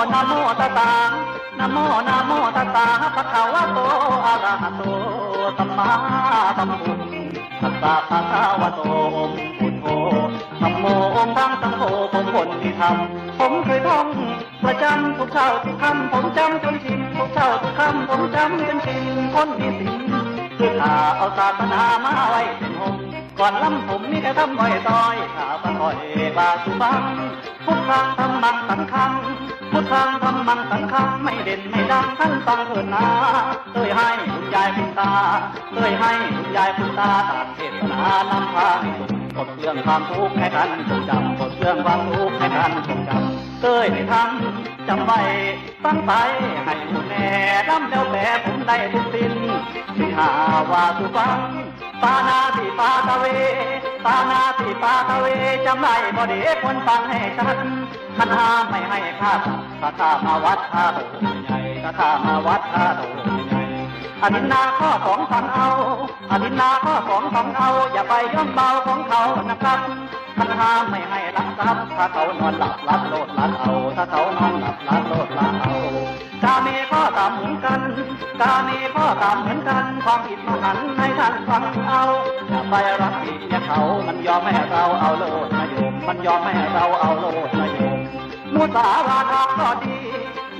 สานะโมนะโมตัสสะภะคะวะโตอะระหะโตสัมมาสัมพุทธัสสะภะคะวะโตองพุทโธธัมโมองค์ทังสังโฆผมคนที่ทำผมเคยท่องประจำทุกเช้าทุกค่ำผมจำจนชินทุกเช้าทุกค่ำผมจำจนชินคนมีศีลคือข้าเอาศาสนามาไว้เป็นหงก่อนล้ำผมมีแต่ทำบ่อยต่อยข้าบ่อยบาสุบังพุทธังธรรมังสังฆัง พุทธังธรรมังสังฆังไม่เด่นไม่ดังท่านฟังเถิดนาเอ่ยให้คุณยายคุณตาเอ่ยให้คุณยายคุณตาตามเทศนานำพาให้สุขกดเรื่องความทุกข์ให้ท่านจงจำกดเรื่องความทุกข์ให้ท่านจงจำเอ่ยให้ท่านจำไว้ฟังไปให้หมดแน่ลำแล้วแต่ผมได้ทุกสิ้นสิหาว่าสุฟัง ปานาติปาตะเว ปานาติปาตะเวจำได้บ่ด็กคนฟังให้ชัดขันห้ามไม่ให้ข้าดถ้าข้ามาวัดข้าโตใหญ่ถ้าข้ามาวัดข้าโตใหญ่อธินนาข้อสองฟังเอาอธินนาข้อสองฟังเอา อย่าไปย่อมเบาของเขานะครับขันห้ามไม่ให้รักทรัพย์ถ้าเขานอนหลับรับโลดรับเอา ถ้าเขานอนหลับรับโลดรับ กาเมข้อตามเหมือนกัน กาเมข้อตามเหมือนกัน ความผิดมหันให้ท่านฟังเอาอย่าไปรักผิดเนี่ยเขา มันยอมให้เราเอาโลดนายมมันยอมให้เราเอาโลดนายมมุสาวาทาก็ดี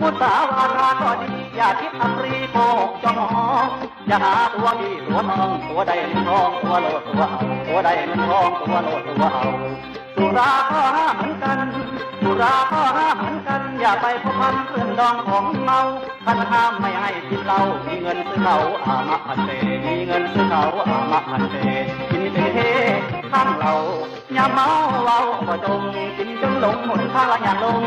มุสาวาทาก็ดี อย่าคิดอัปรีโกหกจองหองอย่าหาตัวดีตัวทองตัวใดเงินทองตัวโลดตัวเอาตัวใดเงินทองตัวโลดตัวเอาสุราก็ห้ามเหมือนกันสุราก็ อย่าไปพบพันเพื่อนดองของเมาท่านห้ามไม่ให้กินเหล้ามีเงินซื้อเขาอามะพันเตมีเงินซื้อเขาอามะพันเตกินเตเทข้างเราอย่าเมาเว้าบ่จงกินจนหลงหมดพาละอย่าลง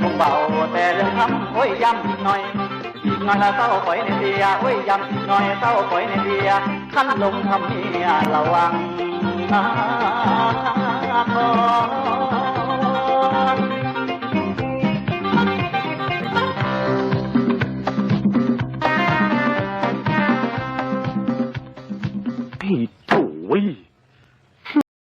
คงเบาแต่เรื่องทำโอ้ยย้ำอีกหน่อยอีกหน่อยละเศร้าปล่อยในเดียโอ้ยย้ำอีกหน่อยเศร้าปล่อยในเดียขั้นลงทำเมียระวังนะ 你杜威